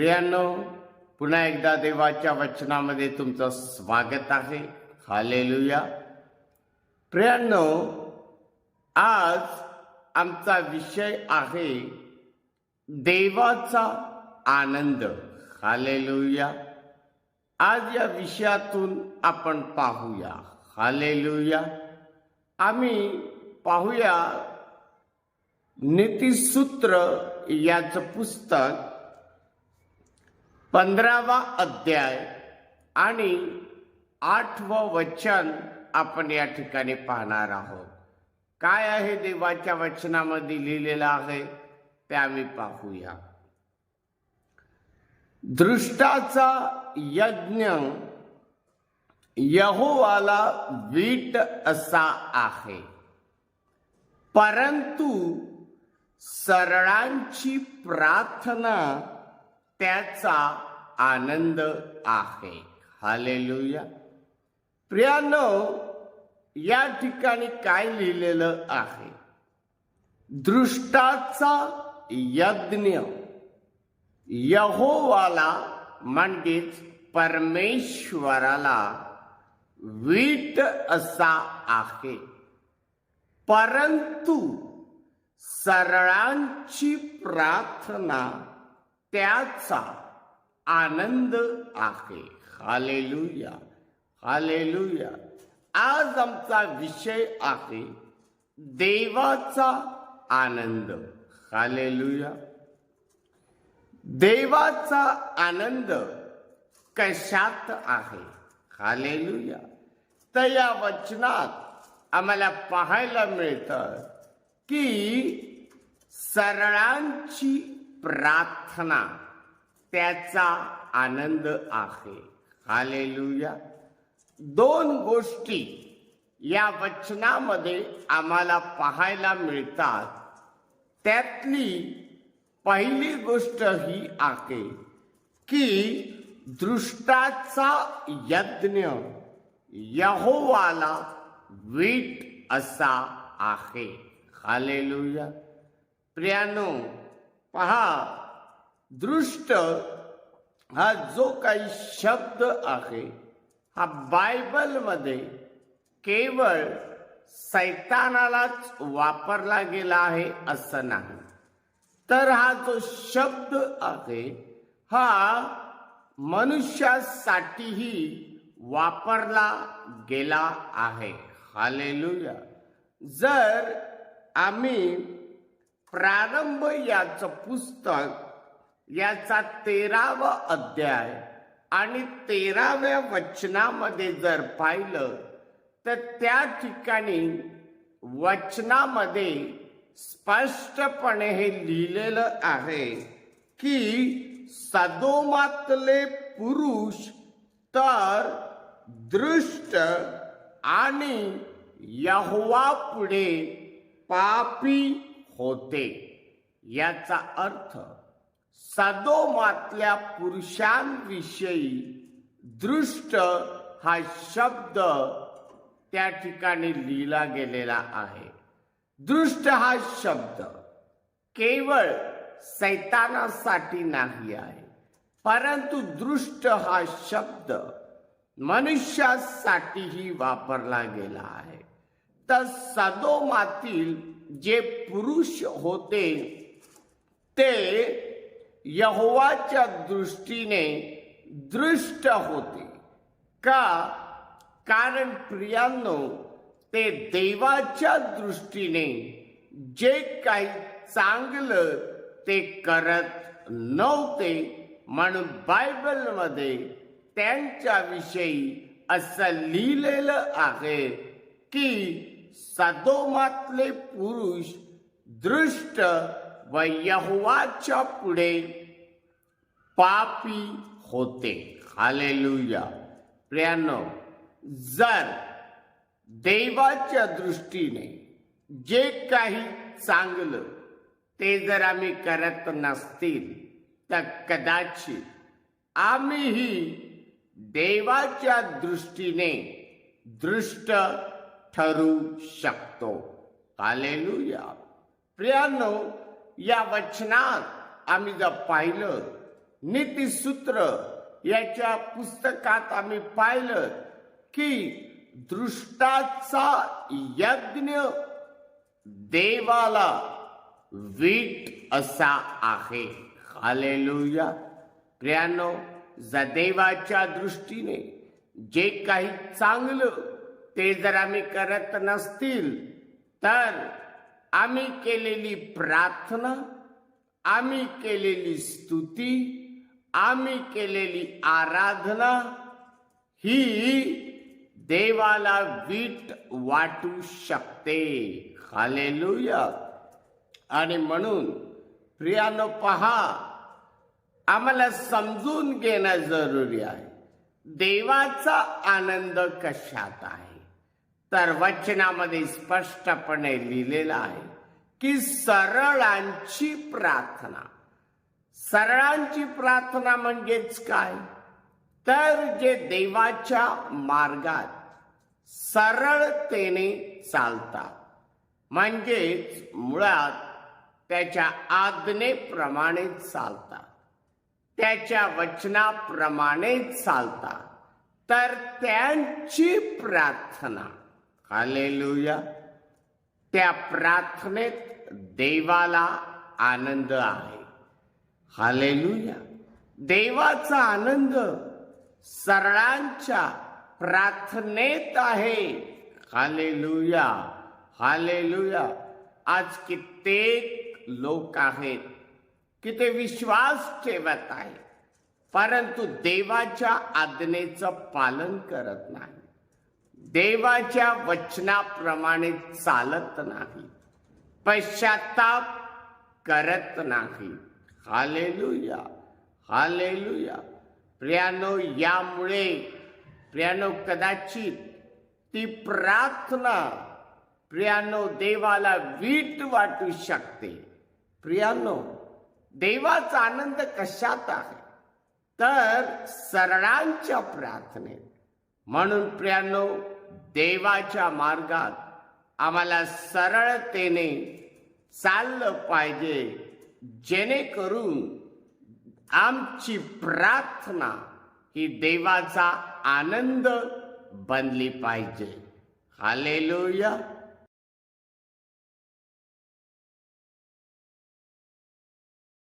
प्रियांनो पुन्हा एकदा देवाच्या वचनामध्ये तुमचं स्वागत आहे. हालेलुया. प्रियांनो आज आमचा विषय आहे देवाचा आनंद. हालेलुया. आज या विषयातून आपण पाहूया. हालेलुया. आम्ही पाहूया नीतिसूत्र याचं पुस्तक पंधरावा अध्याय आणि आठवं वचन आपण या ठिकाणी पाहणार आहोत. काय आहे देवाच्या वचनामध्ये लिहिलेलं आहे ते आम्ही पाहूया. दृष्टाचा यज्ञ यहोवाला वीट असा आहे. परंतु सरळांची प्रार्थना त्याचा आनंद आहे. हालेलुया. प्रियानो या ठिकाणी काय लिहिलेलं आहे? दृष्टाचा यज्ञ. यहोवाला म्हणजेच परमेश्वराला वीट असा आहे. परंतु सरळांची प्रार्थना त्याचा आनंद आहे. Hallelujah hallelujah. आज आमचा विषय आहे देवाचा आनंद. हालेलुया. देवाचा आनंद कशात आहे? हालेलुया. तर या वचनात आम्हाला पाहायला मिळतं की सरळांची प्रार्थना त्याचा आनंद आहे. हालेलुया. दोन गोष्टी या वचनामध्ये आम्हाला पाहायला मिळतात. त्यातली पहिली गोष्ट ही आहे की दृष्टाचा यज्ञ यहोवाला वीट असा आहे. हालेलुया. प्रियानो पहा दृष्ट हा जो काही शब्द आहे हा बायबलमध्ये केवळ सैतानालाच वापरला गेला आहे असं नाही. तर हा जो शब्द आहे हा मनुष्यासाठीही वापरला गेला आहे. हालेलुया. जर आम्ही प्रारंभ याचं पुस्तक याचा तेरावा अध्याय आणि तेराव्या वचनामध्ये जर पाहिलं तर त्या ठिकाणी वचनामध्ये स्पष्टपणे हे लिहिलेलं आहे की सदोमातले पुरुष तर दृष्ट आणि यहोवा पुढे पापी होते. याचा अर्थ सदोमातल्या पुरुषांविषयी दृष्ट हा शब्द त्या ठिकाणी लिहिला गेलेला आहे. दृष्ट हा शब्द केवळ सैतानासाठी नाही आहे परंतु दृष्ट हा शब्द मनुष्यासाठीही वापरला गेला आहे. तर सदोमातील जे पुरुष होते ते यहोवाच्या दृष्टीने दृष्ट होते. का? कारण प्रियांनो ते देवाच्या दृष्टीने जे काही चांगलं ते करत नव्हते म्हणून बायबलमध्ये त्यांच्याविषयी असं लिहिलेलं आहे की सदोमातले पुरुष दृष्ट व यहुवाच्या पुढे पापी होते. हालेलुया. प्रियानो जर देवाच्या दृष्टीने जे काही चांगलं ते जर आम्ही करत नसतील तर कदाचित आम्हीही देवाच्या दृष्टीने दृष्ट ठरू शकतो. हालेलुया. प्रियानो या वचनात आम्ही जर पाहिलं नीतीसूत्र याच्या पुस्तकात आम्ही पाहिलं की दृष्टाचा यज्ञ देवाला वीट असा आहे. हालेलुया. प्रियानो जा देवाच्या दृष्टीने जे काही चांगलं ते जर आम्ही करत नसतील तर आम्ही केलेली प्रार्थना आम्ही केलेली स्तुती आम्ही केलेली आराधना ही देवाला वीट वाटू शकते. हालेलुया. आणि म्हणून प्रियानो पहा आम्हाला समजून घेणं जरुरी आहे. देवाचा आनंद कशात आहे? तर वचनामध्ये स्पष्टपणे लिहिलेलं आहे की सरळांची प्रार्थना. सरळांची प्रार्थना म्हणजेच काय? तर जे देवाच्या मार्गात सरळतेने चालतात म्हणजेच मुळात त्याच्या आज्ञेप्रमाणे चालतात त्याच्या वचनाप्रमाणे चालतात. तर त्यांची प्रार्थना हालेलुया. त्या प्रार्थनेत देवाला आनंद आहे. हालेलुया. देवाचा आनंद सरळांच्या प्रार्थनेत आहे. हालेलुया. हालेलुया. आज कित्येक लोक आहेत की ते विश्वास ठेवत आहे परंतु देवाच्या आज्ञेचं पालन करत नाही देवाच्या वचनाप्रमाणे चालत नाही पश्चाताप करत नाही. Hallelujah hallelujah. प्रियानो यामुळे प्रियानो कदाचित ती प्रार्थना प्रियानो देवाला वीट वाटू शकते. प्रियानो देवाचा आनंद कशात आहे? तर सरळांच्या प्रार्थनेत. म्हणून प्रियांनो देवाच्या मार्गात आम्हाला सरळतेने चाललं पाहिजे जेणेकरून आमची प्रार्थना ही देवाचा आनंद बनली पाहिजे. हालेलुया.